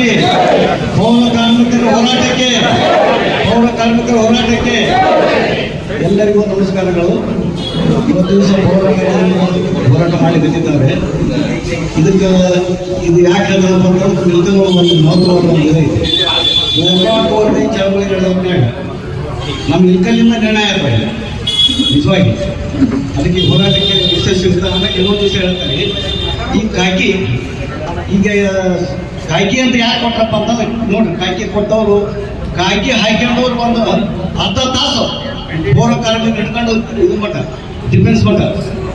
ಹೋರಾಟಕ್ಕೆ, ಪೌರ ಕಾರ್ಮಿಕರ ಹೋರಾಟಕ್ಕೆ, ಪೌರ ಕಾರ್ಮಿಕರ ಹೋರಾಟಕ್ಕೆ ಎಲ್ಲರಿಗೂ ನಮಸ್ಕಾರಗಳು. ಇವತ್ತು ದಿವಸ ಪೌರ ಹೋರಾಟ ಮಾಡಿ ಬಂದಿದ್ದಾರೆ ಇದಕ್ಕೆ, ಇದು ಯಾಕೆ ನಿಲ್ಕಲ್ ಒಂದು ಹೋರಾಟವಾಗಿ ಚಳವಳಿ ನಡೆದಾಗ ನಮ್ಮ ಇಲ್ಕಲ್ಲಿಂದ ನಿರ್ಣಯ ನಿಜವಾಗಿ. ಅದಕ್ಕೆ ಹೋರಾಟಕ್ಕೆ ವಿಶೇಷ ಕೆಲವೊಂದು ದಿವಸ ಹೇಳ್ತಾರೆ. ಈ ಕಾಕಿ ಈಗ ಕಾಕಿ ಅಂತ ಯಾಕೆ ಕೊಟ್ರಪ್ಪ ಅಂತಂದ್ರೆ, ನೋಡ್ರಿ, ಕಾಯ್ಕಿ ಕೊಟ್ಟವರು, ಕಾಯ್ಕಿ ಹಾಕ್ಕೊಂಡವ್ರು ಒಂದು ಅರ್ಧ ತಾಸು. ಪೂರ್ವ ಕಾರ್ಮಿಕ ಹಿಡ್ಕೊಂಡು ಇದು ಮಟ್ಟ ಡಿಫೆನ್ಸ್ ಮಟ್ಟ,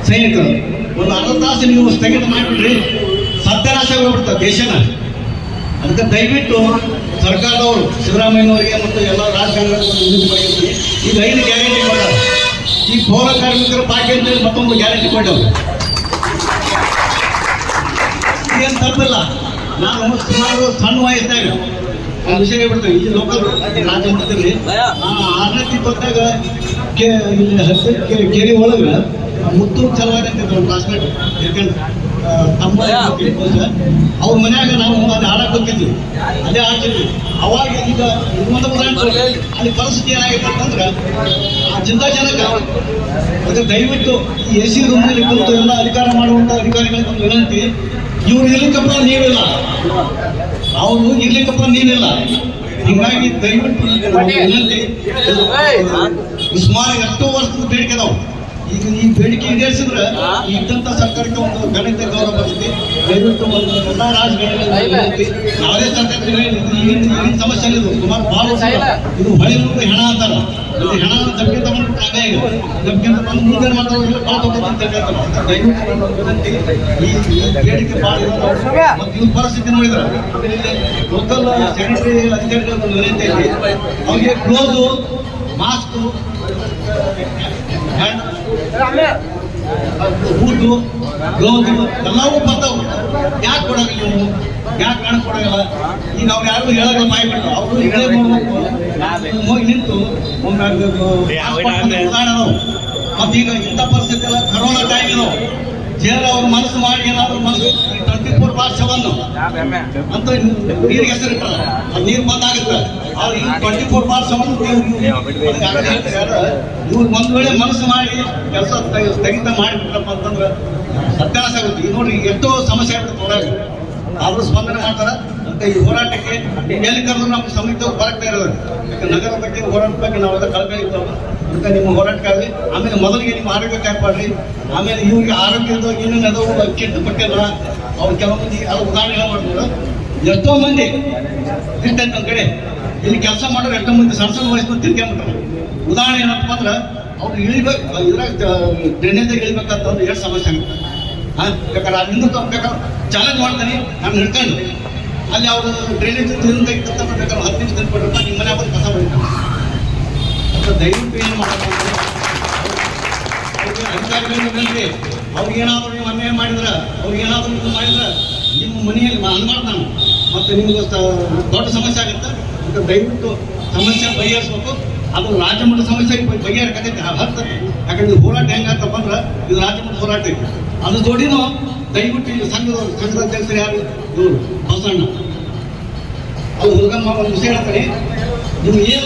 ಸೈನಿಕರು. ಒಂದು ಅರ್ಧ ತಾಸು ನೀವು ಸ್ಥಗಿತ ಮಾಡಿಬಿಟ್ರಿ ಸತ್ಯನಾಶ ಹೋಗ್ಬಿಡ್ತಾರೆ ದೇಶನ. ಅದಕ್ಕೆ ದಯವಿಟ್ಟು ಸರ್ಕಾರದವರು, ಸಿದ್ದರಾಮಯ್ಯನವರಿಗೆ ಮತ್ತು ಎಲ್ಲ ಮಾಡಿರ್ತೀನಿ ಈಗ ಐದು ಗ್ಯಾರಂಟಿ ಕೊಟ್ಟಾರ ಈ ಪೌರ ಕಾರ್ಮಿಕರ ಪಾಕಿ ಅಂತೇಳಿ ಮತ್ತೊಂದು ಗ್ಯಾರಂಟಿ ಕೊಟ್ಟವ್ರು. ಏನು ತಪ್ಪಿಲ್ಲ. ನಾನು ಸುಮಾರು ಸಣ್ಣ ವಯಸ್ಸಾಗ ಒಂದು ವಿಷಯ ಹೇಳ್ಬಿಡ್ತೇನೆ ಈ ಲೋಕಲ್ ರಾಜ್ಯ ಮಟ್ಟದಲ್ಲಿ ಆರನೇ ತಿಪ್ಪತ್ತಾಗ ಇಲ್ಲಿ ಕೆರೆ ಒಳಗೆ ಮುತ್ತು ಚಲವಾಡಿ ಅಂತ ನಮ್ಮ ಕ್ಲಾಸ್ಮೇಟ್ ಯಾಕಂದ್ರೆ ತಮ್ಮ ಅವ್ರ ಮನ್ಯಾಗ ನಾವು ಅದು ಹಾಡಕ್ಕೆ ಹೋಗಿದ್ವಿ ಅದೇ ಆಡ್ತಿದ್ವಿ ಅವಾಗ ಈಗ ಇನ್ನೊಂದು ಉದಾಹರಣೆ ಅಲ್ಲಿ ಪರಿಸ್ಥಿತಿ ಏನಾಗಿತ್ತು ಅಂತಂದ್ರೆ ಆ ಜಿಲ್ಲಾ ಜನಕ್ಕ ಅದು ದಯವಿಟ್ಟು ಈ ಎ ಸಿ ರೂಮ್ನಲ್ಲಿ ಕುಂತು ಎಲ್ಲ ಅಧಿಕಾರ ಮಾಡುವಂಥ ಅಧಿಕಾರಿಗಳಿಗೆ ಒಂದು ವಿನಂತಿ. ಇವ್ರು ಇರ್ಲಿಕ್ಕಪ್ಪ ನೀವಿಲ್ಲ. ಅವರು ಇರ್ಲಿಕ್ಕಪ್ಪ ನೀವಿಲ್ಲ. ಹಿಂಗಾಗಿ ದಯವಿಟ್ಟು ವಿನಂತಿ. ಸುಮಾರು ಎಷ್ಟೋ ವರ್ಷದ ಬೇಡಿಕೆ ಅದಾವು. ಈಗ ಈ ಬೇಡಿಕೆ ಈಡೇರಿಸಿದ್ರೆ ಇದ್ದಂಥ ಸರ್ಕಾರಕ್ಕೆ ಒಂದು ಗಣಿತ ಗೌರವ ಬರ್ತೈತಿ ದಯವಿಟ್ಟು ಒಂದು ಎಲ್ಲ ರಾಜ್ಯಗಳಲ್ಲಿ ಯಾವುದೇ ಸರ್ಕಾರಕ್ಕೆ ಏನು ಸಮಸ್ಯೆ ಇಲ್ಲ. ಇದು ಸುಮಾರು ಭಾಳ ಇದು ಹೊಳೆ ಮುಂದೆ ಹೆಣ ಅಂತಾರ. ಇದು ಹೆಣ ಜಪ್ಗೆ ತಗೊಂಡು ಹಂಗ ಈಗ ಜಪ್ಗೆ ತಗೊಂಡು ಮುಂದೆ ಮಾತಾಡೋದು ಭಾಳ ದೊಡ್ಡದು ಅಂತ ಹೇಳ್ತಾರೆ. ಅಂತ ದಯವಿಟ್ಟು ಈ ಬೇಡಿಕೆ ಭಾಳ ಮತ್ತು ಇವ್ರ ಪರಿಸ್ಥಿತಿ ನೋಡಿದ್ರೆ ಲೋಕಲ್ ಸೆಕ್ರೆಟರಿ ಅಧಿಕಾರಿಗಳ ವಿನಂತಿ ಐತಿ ಅವ್ರಿಗೆ ಕ್ಲೋಸು ಮಾಸ್ಕು ಬೂಟು ಗ್ಲೌಸು ಎಲ್ಲವೂ ಬರ್ತಾವು. ಯಾಕೆ ಕೊಡಂಗಿಲ್ಲ ನೀವು ಯಾಕೆ ಕಾಣ ಕೊಡೋಲ್ಲ? ಈಗ ಅವ್ರು ಯಾರು ಹೇಳೋಲ್ಲ ಬಾಯಿ ಬಿಟ್ಟು. ಅವರು ಹೇಳೇ ಮಾಡ್ಬೇಕು ಹೋಗಿ ನಿಂತು. ಒಮ್ಮೆ ಮತ್ತೆ ಈಗ ಇಂಥ ಪರಿಸ್ಥಿತಿ ಎಲ್ಲ ಕರೋನಾ ಟೈಮ್ ಇದು. ಜೇರ ಅವ್ರ ಮನಸ್ಸು ಮಾಡಿ ಏನಾದ್ರು ಮನಸ್ಸು ಟ್ವೆಂಟಿ ಫೋರ್ ಬಾರ್ ಸೆವೆನ್ ಅಂತ ನೀರಿಗೆ ಹೆಸರಿಟ್ಟ ನೀರು ಬಂದಾಗುತ್ತೆ. ಅವ್ರು ಈ ಟ್ವೆಂಟಿ ಫೋರ್ ಭಾಷವನ್ನು ಇವ್ರು ಒಂದ್ ವೇಳೆ ಮನಸ್ಸು ಮಾಡಿ ಕೆಲಸ ಸ್ಥಗಿತ ಮಾಡಿಬಿಟ್ರಪ್ಪ ಅಂತಂದ್ರೆ ಸತ್ಯಾಸ ಆಗುತ್ತೆ. ಈಗ ನೋಡ್ರಿ, ಎಷ್ಟೋ ಸಮಸ್ಯೆ ಆಗುತ್ತೆ ಹೊರಗೆ ಅವರು ಸ್ಪಂದನೆ ಮಾಡ್ತಾರೆ. ಅಂತ ಈ ಹೋರಾಟಕ್ಕೆ ಎಲ್ಲಿ ಕರೆದ್ರು ನಮ್ಮ ಸಮಿತಿ ಬರಕ್ತಾ ಇರೋದು ನಗರ ಬಗ್ಗೆ ಹೋರಾಟ ಬಗ್ಗೆ ನಾವೆಲ್ಲ ಕಳ್ಕಳಿ ಅದಕ್ಕೆ ನಿಮ್ಮ ಹೋರಾಟಕ್ಕಾಗಲಿ, ಆಮೇಲೆ ಮೊದಲಿಗೆ ನಿಮ್ಮ ಆರೋಗ್ಯ ಕಾಪಾಡ್ರಿ. ಆಮೇಲೆ ಇವ್ರಿಗೆ ಆರೋಗ್ಯದ ಏನೇನು ಅದಾವು ಕೆಟ್ಟು ಪಟ್ಟಿಲ್ಲ ಅವ್ರು ಕೆಲವು ಮಂದಿ ಅದು ಉದಾಹರಣೆ ಮಾಡ್ಬೋದು. ಎಷ್ಟೋ ಮಂದಿ ಇರ್ತೈತೆ ನಮ್ಮ ಕಡೆ, ಇಲ್ಲಿ ಕೆಲಸ ಮಾಡೋರು ಎಷ್ಟೋ ಮಂದಿ ಸಣ್ಣ ಸಣ್ಣ ವಯಸ್ಸು ತಿರ್ಕೊಂಡ್ಬಿಟ್ರೆ ಉದಾಹರಣೆ ಏನಪ್ಪ ಅಂದ್ರೆ ಅವ್ರು ಇಳಿಬೇಕು, ಇದ್ರಾಗ ಡ್ರೈನೇಜಾಗ ಇಳಿಬೇಕಂತಂದ್ರೆ ಎಷ್ಟು ಸಮಸ್ಯೆ ಆಗುತ್ತೆ. ಹಾಂ ಬೇಕಾದ್ರೆ ಅಲ್ಲಿಂದ ಬೇಕಾದ್ರೆ ಚಾಲೆಂಜ್ ಮಾಡ್ತಾನೆ, ನಾನು ಹಿಡ್ಕೊಂಡು. ಅಲ್ಲಿ ಅವರು ಡ್ರೈನೇಜ್ ಬೇಕಾದ್ರೆ ಅಂತ ದಯವಿಟ್ಟು ಏನು ಮಾಡಬೇಕು ಅಧಿಕಾರಿಗಳಿಗೆ ಅವ್ರಿಗೇನಾದ್ರೂ ನೀವು ಅನ್ಯಾಯ ಮಾಡಿದ್ರೆ, ಅವ್ರಿಗೆ ಏನಾದ್ರು ಇದು ಮಾಡಿದ್ರೆ ನಿಮ್ಮ ಮನೆಯಲ್ಲಿ ನಾನು. ಮತ್ತೆ ನಿಮ್ಗೆ ದೊಡ್ಡ ಸಮಸ್ಯೆ ಆಗುತ್ತೆ. ಮತ್ತು ದಯವಿಟ್ಟು ಸಮಸ್ಯೆ ಬಗೆಹರಿಸ್ಬೇಕು. ಅದು ರಾಜ್ಯಮಟ್ಟದ ಸಮಸ್ಯೆಗೆ ಸಮಸ್ಯೆ ಬಗೆಹರಿಕತೈತಿ. ಹರ್ತೈತಿ ಯಾಕಂದ್ರೆ ಇದು ಹೋರಾಟ ಹೆಂಗಾತಪ್ಪ ಅಂದ್ರೆ ಇದು ರಾಜ್ಯಮಟ್ಟದ ಹೋರಾಟ ಐತಿ. ಅದು ಜೋಡಿನೂ ದಯವಿಟ್ಟು ಇಲ್ಲಿ ಸಂಘದ ಸಂಘದ ಅಧ್ಯಕ್ಷರು ಯಾರು? ಇವರು ಬಸಣ್ಣ ಅದು ಹುಡುಗಮ್ಮ ಒಂದು ವಿಷಯ ಹೇಳ್ತಾರೆ ನೀವು ಏನು